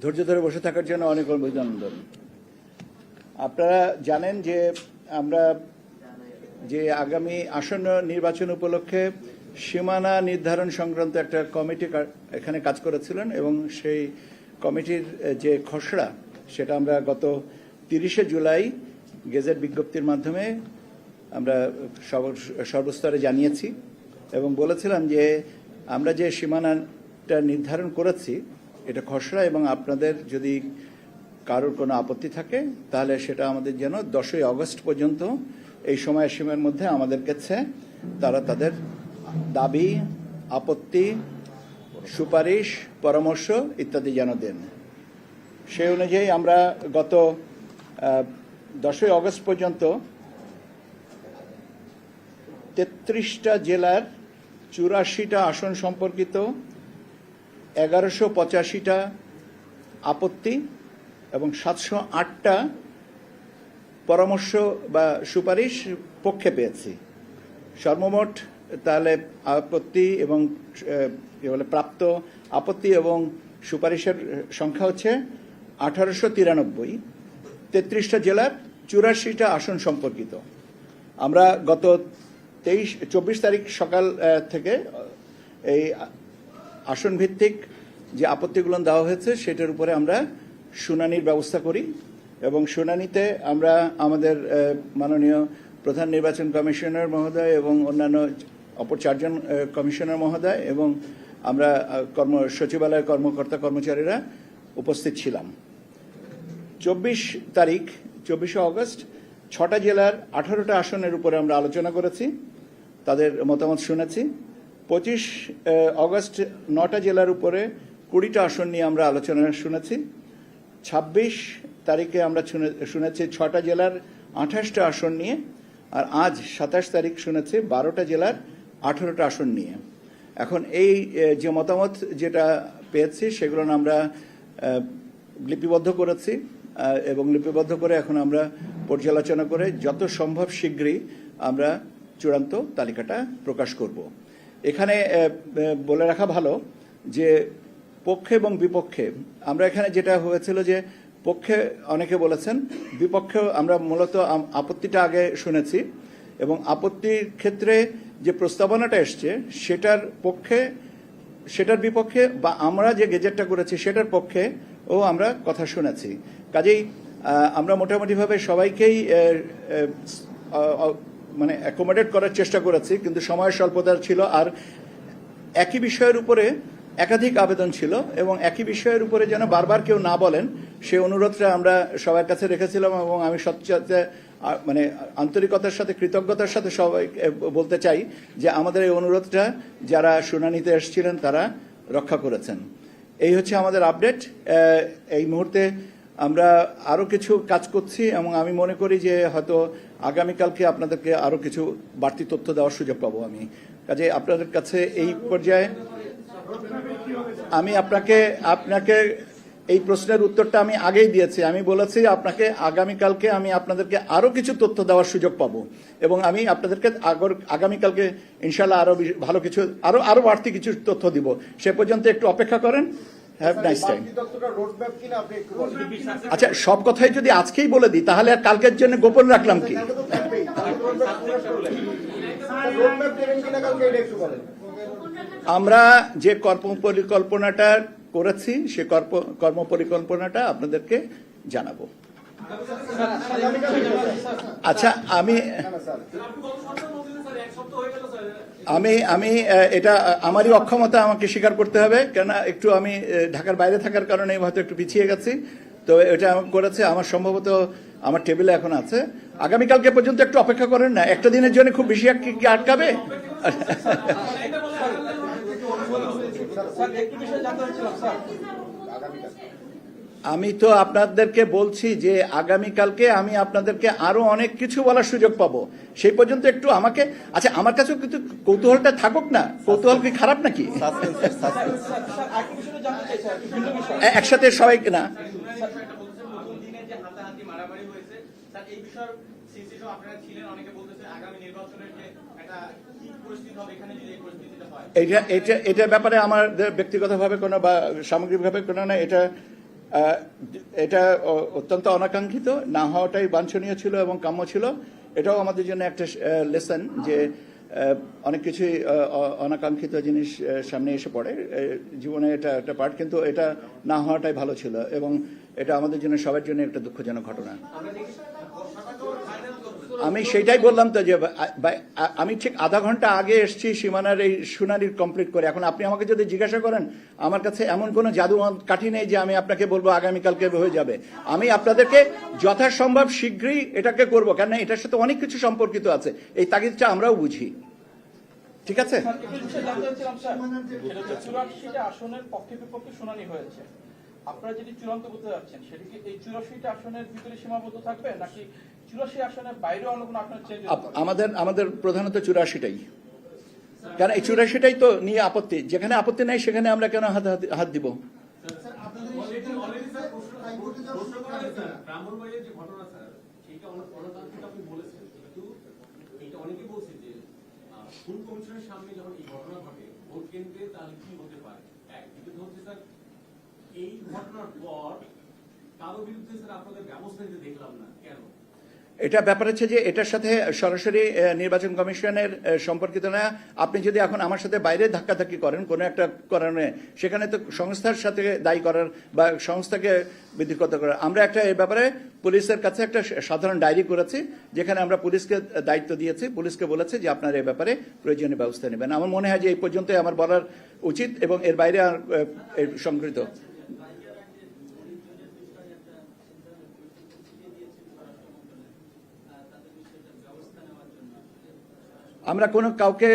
ধৈর্য ধরে বসে থাকার জন্য অনেক অভিনন্দন আপনারা জানেন যে আমরা যে আগামী আসন্ন নির্বাচন উপলক্ষে সীমানা নির্ধারণ সংক্রান্ত একটা কমিটি এখানে কাজ করেছিলেন এবং সেই কমিটির যে খসড়া, সেটা আমরা গত তিরিশে জুলাই গেজেট বিজ্ঞপ্তির মাধ্যমে আমরা সর্বস্তরে জানিয়েছি এবং বলেছিলাম যে আমরা যে সীমানাটা নির্ধারণ করেছি এটা খসড়া এবং আপনাদের যদি কারোর কোনো আপত্তি থাকে, তাহলে সেটা আমাদের যেন দশই আগস্ট পর্যন্ত এই সময় সীমার মধ্যে আমাদের কাছে তারা তাদের দাবি, আপত্তি, সুপারিশ, পরামর্শ ইত্যাদি যেন দেন। সেই অনুযায়ী আমরা গত দশই আগস্ট পর্যন্ত তেত্রিশটা জেলার চুরাশিটা আসন সম্পর্কিত এগারোশো পঁচাশিটা আপত্তি এবং সাতশো আটটা পরামর্শ বা সুপারিশ পক্ষে পেয়েছি। সর্বমোট তাহলে আপত্তি এবং বলে, প্রাপ্ত আপত্তি এবং সুপারিশের সংখ্যা হচ্ছে আঠারোশো তিরানব্বই। তেত্রিশটা জেলার চুরাশিটা আসন সম্পর্কিত। আমরা গত তেইশ, চব্বিশ তারিখ সকাল থেকে এই আসন ভিত্তিক যে আপত্তিগুলো দেওয়া হয়েছে, সেটার উপরে আমরা শুনানির ব্যবস্থা করি এবং শুনানিতে আমরা আমাদের মাননীয় প্রধান নির্বাচন কমিশনার মহোদয় এবং অন্যান্য অপর চারজন কমিশনার মহোদয় এবং আমরা কর্ম, সচিবালয়ের কর্মকর্তা কর্মচারীরা উপস্থিত ছিলাম। চব্বিশ তারিখ, চব্বিশে অগস্ট, ছটা জেলার আঠারোটা আসনের উপরে আমরা আলোচনা করেছি, তাদের মতামত শুনেছি। পঁচিশ অগস্ট, নটা জেলার উপরে কুড়িটা আসন নিয়ে আমরা আলোচনা শুনেছি। ছাব্বিশ তারিখে আমরা শুনে- শুনেছি ছটা জেলার আঠাশটা আসন নিয়ে, আর আজ সাতাশ তারিখ শুনেছি বারোটা জেলার আঠারোটা আসন নিয়ে। এখন এই যে মতামত যেটা পেয়েছি সেগুলো আমরা লিপিবদ্ধ করেছি এবং লিপিবদ্ধ করে এখন আমরা পর্যালোচনা করে যত সম্ভব শীঘ্রই আমরা চূড়ান্ত তালিকাটা প্রকাশ করব। এখানে বলে রাখা ভালো যে পক্ষে এবং বিপক্ষে। আমরা এখানে যেটা হয়েছিল যে, পক্ষে অনেকে বলেছেন বিপক্ষে আমরা মূলত আপত্তিটা আগে শুনেছি এবং আপত্তির ক্ষেত্রে যে প্রস্তাবনাটা এসছে, সেটার পক্ষে, সেটার বিপক্ষে বা আমরা যে গেজেটটা করেছি, সেটার পক্ষে ও আমরা কথা শুনেছি। কাজেই আমরা মোটামুটিভাবে সবাইকেই মানে অ্যাকোমোডেট করার চেষ্টা করেছি, কিন্তু সময়ের স্বল্পতা ছিল। আর একই বিষয়ের উপরে একাধিক আবেদন ছিল এবং একই বিষয়ের উপরে যেন বারবার কেউ না বলেন সেই অনুরোধটা আমরা সবার কাছে রেখেছিলাম এবং আমি সবচেয়ে মানে আন্তরিকতার সাথে, কৃতজ্ঞতার সাথে সবাই বলতে চাই যে আমাদের এই অনুরোধটা যারা শুনানিতে এসেছিলেন তারা রক্ষা করেছেন। এই হচ্ছে আমাদের আপডেট। এই মুহূর্তে আমরা আরও কিছু কাজ করছি এবং আমি মনে করি যে হয়তো আগামীকালকে আপনাদেরকে আরও কিছু বাড়তি তথ্য দেওয়ার সুযোগ পাবো আমি। কাজে আপনাদের কাছে এই পর্যায়ে আমি আপনাকে আপনাকে এই প্রশ্নের উত্তরটা আমি আগেই দিয়েছি। আমি বলেছি আপনাকে আগামীকালকে আমি আপনাদেরকে আরও কিছু তথ্য দেওয়ার সুযোগ পাবো। এবং আমি আপনাদেরকে আগর আগামীকালকে ইনশাল্লাহ আরও বেশি- ভালো কিছু আরও আরও বাড়তি কিছু তথ্য দিব। সে পর্যন্ত একটু অপেক্ষা করেন। Have nice time. আচ্ছা সব কথাই যদি আজকেই বলে দিই তাহলে আর কালকের জন্য গোপন রাখলাম কি? আমরা যে কর্ম পরিকল্পনাটা করেছি, সে কর্ম পরিকল্পনাটা আপনাদেরকে জানাব আচ্ছা আমি। আমি আমি এটা আমারই অক্ষমতা, আমাকে স্বীকার করতে হবে কেন একটু আমি ঢাকার বাইরে থাকার কারণে হয়তো একটু পিছিয়ে গেছি তো এটা করেছে, আমার সম্ভবত আমার টেবিলে এখন আছে আগামীকালকে পর্যন্ত একটু অপেক্ষা করেন না, একটা দিনের জন্য খুব বেশি কি আটকাবে। আমি তো আপনাদেরকে বলছি যে আগামীকালকে আমি আপনাদেরকে আরও অনেক কিছু বলার সুযোগ পাবো। সেই পর্যন্ত একটু আমাকে আচ্ছা আমার কাছেও কিন্তু কৌতূহলটা থাকুক না। কৌতূহল কি খারাপ নাকি? একসাথে সবাই না? দিনে যে হাতাহাতি মারামারি হয়েছে স্যার এই বিষয়ে আপনারা ছিলেন অনেকে বলতেছে আগামী নির্বাচনের এটা এটা, এটার ব্যাপারে আমার ব্যক্তিগতভাবে কোনো বা সামগ্রিকভাবে কোনো না, এটা এটা অত্যন্ত অনাকাঙ্ক্ষিত, না হওয়াটাই বাঞ্ছনীয় ছিল এবং কাম্য ছিল। এটাও আমাদের জন্য একটা লেসন যে অনেক কিছুই অনাকাঙ্ক্ষিত জিনিস সামনে এসে পড়ে। জীবনে এটা একটা পার্ট কিন্তু এটা না হওয়াটাই ভালো ছিল এবং এটা আমাদের জন্য সবার জন্য একটা দুঃখজনক ঘটনা। আমি সেটাই বললাম তো যে আমি ঠিক আধা ঘণ্টা আগে এসেছি সীমানার এই শুনানি কমপ্লিট করে। এখন আপনি আমাকে যদি জিজ্ঞাসা করেন, আমার কাছে এমন কোনো জাদু কাঠি নেই যে আমি আপনাকে বলব আগামীকালকে হয়ে যাবে। আমি আপনাদেরকে যথাসম্ভব শীঘ্রই এটাকে করব কেন এটার সাথে অনেক কিছু সম্পর্কিত আছে। এই তাগিদটা আমরাও বুঝি। ঠিক আছে? আপনারা চূড়ান্ত যাচ্ছেন কি এই চুরাশিটা আসনের ভিতরে সীমাবদ্ধ থাকবে, নাকি আমাদের আমাদের প্রধানত চুরাশিটাই। কারণ এই চুরাশিটাই তো নিয়ে আপত্তি। যেখানে আপত্তি নাই সেখানে আমরা কেন হাত হাত- দিব কমিশনের সামনে যখন এই ঘটনা ঘটে ভোট কেন্দ্রে তাহলে কি হতে পারে এক দ্বিতীয়ত হচ্ছে স্যার এই ঘটনার পর কারও বিরুদ্ধে স্যার আপনাদের ব্যবস্থা নিতে দেখলাম না। কেন? এটা ব্যাপার হচ্ছে যে এটার সাথে সরাসরি নির্বাচন কমিশনের সম্পর্কিত না। আপনি যদি এখন আমার সাথে বাইরে ধাক্কাধাক্কি করেন, কোনো একটা কারণে, সেখানে তো সংস্থার সাথে দায়ী করার বা সংস্থাকে বিধিগত করার। আমরা একটা এই ব্যাপারে পুলিশের কাছে একটা সাধারণ ডায়েরি করেছি, যেখানে আমরা পুলিশকে দায়িত্ব দিয়েছি, পুলিশকে বলেছে যে আপনারা এই ব্যাপারে প্রয়োজনীয় ব্যবস্থা নেবেন। আমার মনে হয় যে এই পর্যন্তই আমার বলার উচিত এবং এর বাইরে আর সংকৃত আমরা কোনো কাউকে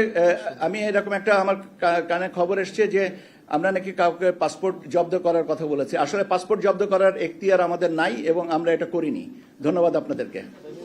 আমি এরকম একটা, আমার কানে খবর এসছে যে আমরা নাকি কাউকে পাসপোর্ট জব্দ করার কথা বলেছি। আসলে পাসপোর্ট জব্দ করার এখতিয়ার আমাদের নাই এবং আমরা এটা করিনি। ধন্যবাদ আপনাদেরকে।